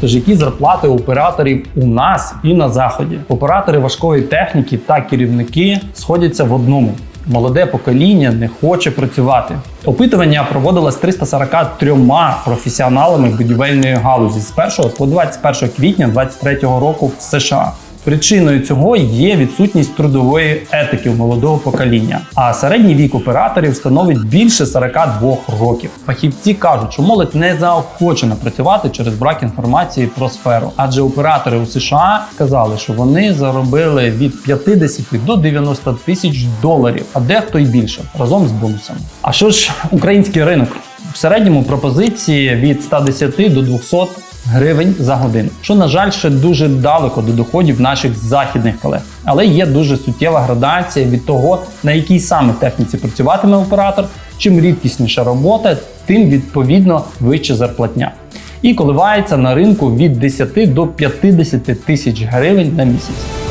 Тож які зарплати операторів у нас і на заході? Оператори важкої техніки та керівники сходяться в одному. Молоде покоління не хоче працювати. Опитування проводилось 343 професіоналами будівельної галузі з 1 по 21 квітня 2023 року в США. Причиною цього є відсутність трудової етики у молодого покоління, а середній вік операторів становить більше 42 років. Фахівці кажуть, що молодь не заохочена працювати через брак інформації про сферу, адже оператори у США сказали, що вони заробили від 50 до 90 тисяч доларів, а дехто й більше разом з бонусами. А що ж український ринок? В середньому пропозиції від 110 до 200 гривень за годину, що на жаль ще дуже далеко до доходів наших західних колег. Але є дуже суттєва градація від того, на якій саме техніці працюватиме оператор. Чим рідкісніша робота, тим відповідно вища зарплатня. І коливається на ринку від 10 до 50 тисяч гривень на місяць.